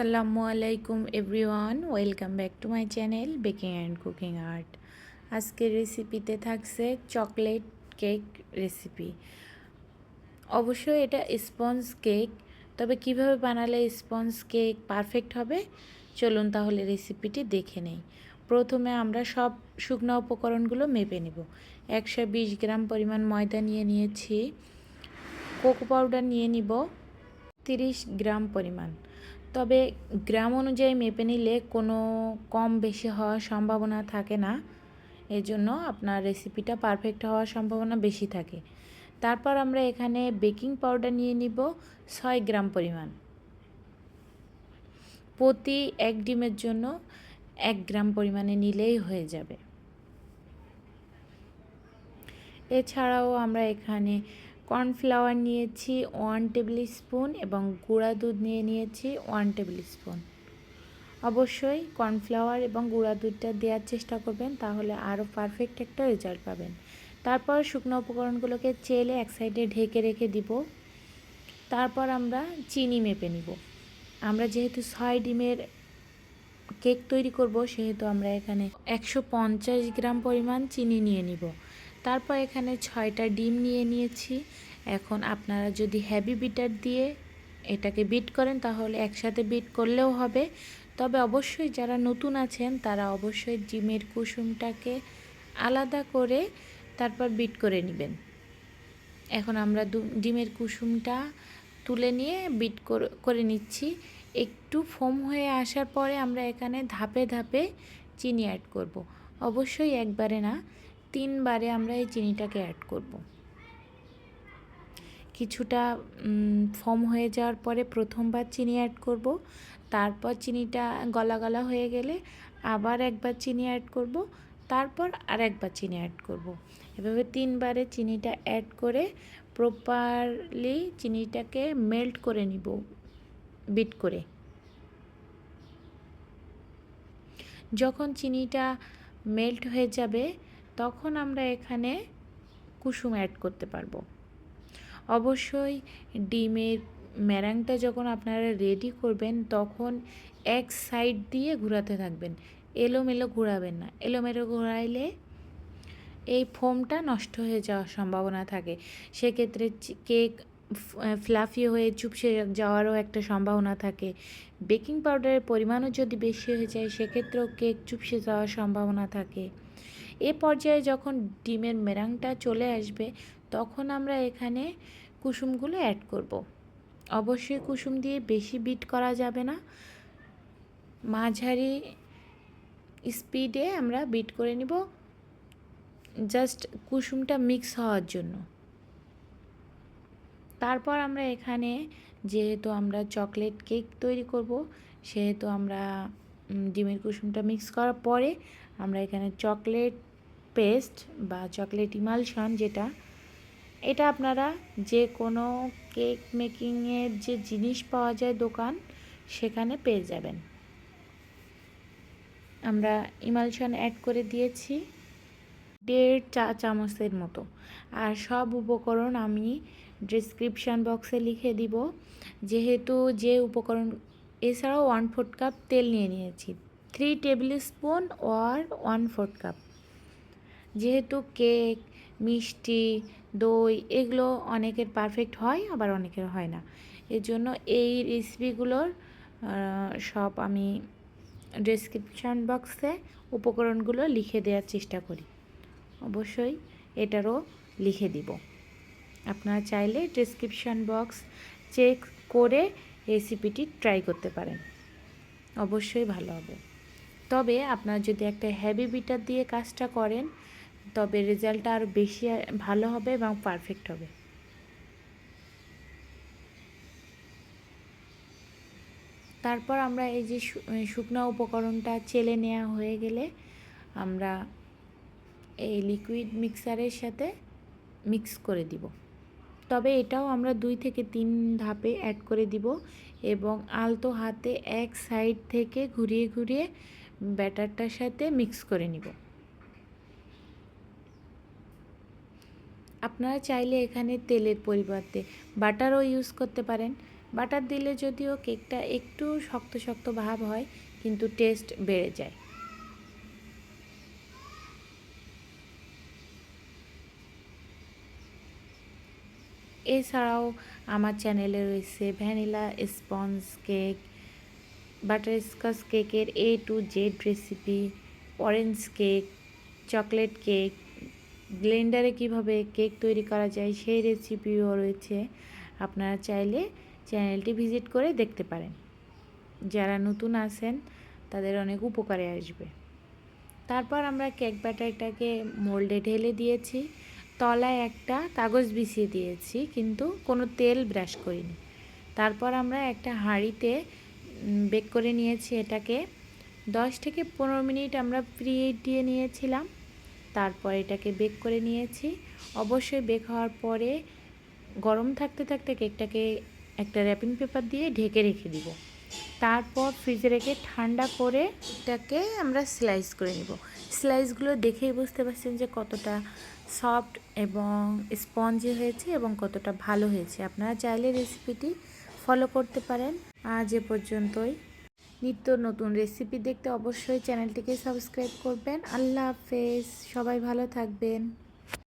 আসসালামু আলাইকুম everyone, welcome back to my channel baking and cooking art. আজকের রেসিপিতে থাকছে চকলেট কেক রেসিপি। অবশ্যই এটা স্পঞ্জ কেক, তবে কীভাবে বানালে স্পঞ্জ কেক পারফেক্ট হবে? চলুন তাহলে রেসিপিটি দেখে নেই। প্রথমে আমরা সব শুকনো উপকরণগুলো মেপে নেব। একশো বিশ গ্রাম পরিমাণ ময়দা নিয়ে নিয়েছি। কোকো পাউডার নিয়ে নিব তিরিশ গ্রাম পরিমাণ। তবে গ্রাম অনুযায়ী মেপে নিলে কোনো কম বেশি হওয়ার সম্ভাবনা থাকে না। এই জন্য আপনার রেসিপিটা পারফেক্ট হওয়ার সম্ভাবনা বেশি থাকে। তারপর আমরা এখানে বেকিং পাউডার নিয়ে নিব ছয় গ্রাম পরিমাণ। প্রতি এক ডিমের জন্য এক গ্রাম পরিমাণে নিলেই হয়ে যাবে। এছাড়াও আমরা এখানে কর্নফ্লাওয়ার নিয়েছি, ওয়ান টেবিল স্পুন এবং গুঁড়া দুধ নিয়ে নিয়েছি, ওয়ান টেবিল স্পুন অবশ্যই কর্নফ্লাওয়ার এবং গুঁড়া দুধটা দেওয়ার চেষ্টা করবেন, তাহলে আরও পারফেক্ট একটা রেজাল্ট পাবেন। তারপর শুকনো উপকরণগুলোকে চেলে এক সাইডে ঢেকে রেখে দিব। তারপর আমরা চিনি মেপে নিব। আমরা যেহেতু ছয় ডিমের কেক তৈরি করব, সেহেতু আমরা এখানে একশো পঞ্চাশ গ্রাম পরিমাণ চিনি নিয়ে নিব। তারপর এখানে ছয়টা ডিম নিয়ে নিয়েছি। এখন আপনারা যদি হ্যাভি বিটার দিয়ে এটাকে বিট করেন, তাহলে একসাথে বিট করলেও হবে। তবে অবশ্যই যারা নতুন আছেন, তারা অবশ্যই ডিমের কুসুমটাকে আলাদা করে তারপর বিট করে নেবেন। এখন আমরা ডিমের কুসুমটা তুলে নিয়ে বিট করে নিচ্ছি। একটু ফোম হয়ে আসার পরে আমরা এখানে ধাপে ধাপে চিনি অ্যাড করব। অবশ্যই একবারে না। তিনবারে আমরা এই চিনিটাকে অ্যাড করব। কিছুটা ফর্ম হয়ে যাওয়ার পরে প্রথমবার চিনি অ্যাড করব, তারপর চিনিটা গলা গলা হয়ে গেলে আবার একবার চিনি অ্যাড করব, তারপর আর একবার চিনি অ্যাড করব। এভাবে তিনবারে চিনিটা অ্যাড করে প্রপারলি চিনিটাকে মেল্ট করে নিব বিট করে যখন চিনিটা মেল্ট হয়ে যাবে তখন আমরা এখানে কুসুম অ্যাড করতে পারব। অবশ্যই ডিমের ম্যারাংটা যখন আপনারা রেডি করবেন, তখন এক সাইড দিয়ে ঘোরাতে থাকবেন। এলোমেলো ঘোরাবেন না। এলোমেলো ঘোরাইলে এই ফোমটা নষ্ট হয়ে যাওয়ার সম্ভাবনা থাকে। সেক্ষেত্রে কেক ফ্লাফি হয়ে চুপসে যাওয়ারও একটা সম্ভাবনা থাকে। বেকিং পাউডারের পরিমাণও যদি বেশি হয়ে যায়, সেক্ষেত্রেও কেক চুপসে যাওয়ার সম্ভাবনা থাকে। এ পর্যায়ে যখন ডিমের মেরাংটা চলে আসবে, তখন আমরা এখানে কুসুমগুলো অ্যাড করব। অবশ্যই কুসুম দিয়ে বেশি বিট করা যাবে না। মাঝারি স্পিডে আমরা বিট করে নিব। জাস্ট কুসুমটা মিক্স হওয়ার জন্য। তারপর আমরা এখানে যেহেতু আমরা চকলেট কেক তৈরি করব, সেহেতু আমরা ডিমের কুসুমটা মিক্স করার পরে আমরা এখানে চকলেট পেস্ট বা চকলেট ইমালশন যেটা, এটা আপনারা যে কোনো কেক মেকিংয়ের যে জিনিস পাওয়া যায় দোকান, সেখানে পেয়ে যাবেন। আমরা ইমালশন অ্যাড করে দিয়েছি দেড় চা চামচের মতো। আর সব উপকরণ আমি ডিসক্রিপশান বক্সে লিখে দিব। যেহেতু যে উপকরণ, এছাড়াও ওয়ান ফোর্থ কাপ তেল নিয়ে নিয়েছি। Three tablespoon or one fourth cup যেহেতু কেক, মিষ্টি, দই এগুলো অনেকের পারফেক্ট হয়, আবার অনেকের হয় না। এর জন্য এই রেসিপিগুলোর সব আমি ডেসক্রিপশান বক্সে উপকরণগুলো লিখে দেওয়ার চেষ্টা করি। অবশ্যই এটারও লিখে দিব। আপনারা চাইলে ডেসক্রিপশান বক্স চেক করে রেসিপিটি ট্রাই করতে পারেন। অবশ্যই ভালো হবে। তবে আপনারা যদি একটা হ্যাভি বিটার দিয়ে কাজটা করেন তবে রেজাল্টটা আরও বেশি ভালো হবে এবং পারফেক্ট হবে। তারপর আমরা এই যে শুকনো উপকরণটা চেলে নেওয়া হয়ে গেলে আমরা এই লিকুইড মিক্সারের সাথে মিক্স করে দিব। তবে এটাও আমরা দুই থেকে তিন ধাপে অ্যাড করে দিব এবং আলতো হাতে এক সাইড থেকে ঘুরিয়ে ঘুরিয়ে ব্যাটারটার সাথে মিক্স করে নিব। আপনারা চাইলে এখানে তেলের পরিবর্তে বাটারও ইউজ করতে পারেন। বাটার দিলে যদিও কেকটা একটু শক্ত শক্ত ভাব হয়, কিন্তু টেস্ট বেড়ে যায়। এছাড়াও আমার চ্যানেলে রয়েছে vanilla sponge cake butter butterscotch কেকের A to Z recipe orange cake chocolate cake ব্লেন্ডারে কীভাবে কেক তৈরি করা যায় সেই রেসিপিও রয়েছে। আপনারা চাইলে চ্যানেলটি ভিজিট করে দেখতে পারেন। যারা নতুন আছেন, তাদের অনেক উপকারে আসবে। তারপর আমরা কেক ব্যাটারটাকে মোল্ডে ঢেলে দিয়েছি। তলায় একটা কাগজ বিছিয়ে দিয়েছি, কিন্তু কোনো তেল ব্রাশ করিনি। তারপর আমরা একটা হাঁড়িতে বেক করে নিয়েছি এটাকে। দশ থেকে পনেরো মিনিট আমরা প্রি দিয়ে নিয়েছিলাম। তারপর এটাকে বেক করে নিয়েছি। অবশ্যই বেক হওয়ার পরে গরম থাকতে থাকতে কেকটাকে একটা র্যাপিং পেপার দিয়ে ঢেকে রেখে দিব। তারপর ফ্রিজে রেখে ঠান্ডা করে এটাকে আমরা স্লাইস করে নিব। স্লাইসগুলো দেখেই বুঝতে পারছেন যে কতটা সফট এবং স্পঞ্জি হয়েছে এবং কতটা ভালো হয়েছে। আপনারা চাইলে রেসিপিটি ফলো করতে পারেন। আজ এ পর্যন্তই। নিত্য নতুন রেসিপি দেখতে অবশ্যই চ্যানেলটিকে সাবস্ক্রাইব করবেন। আল্লাহ হাফেজ। সবাই ভালো থাকবেন।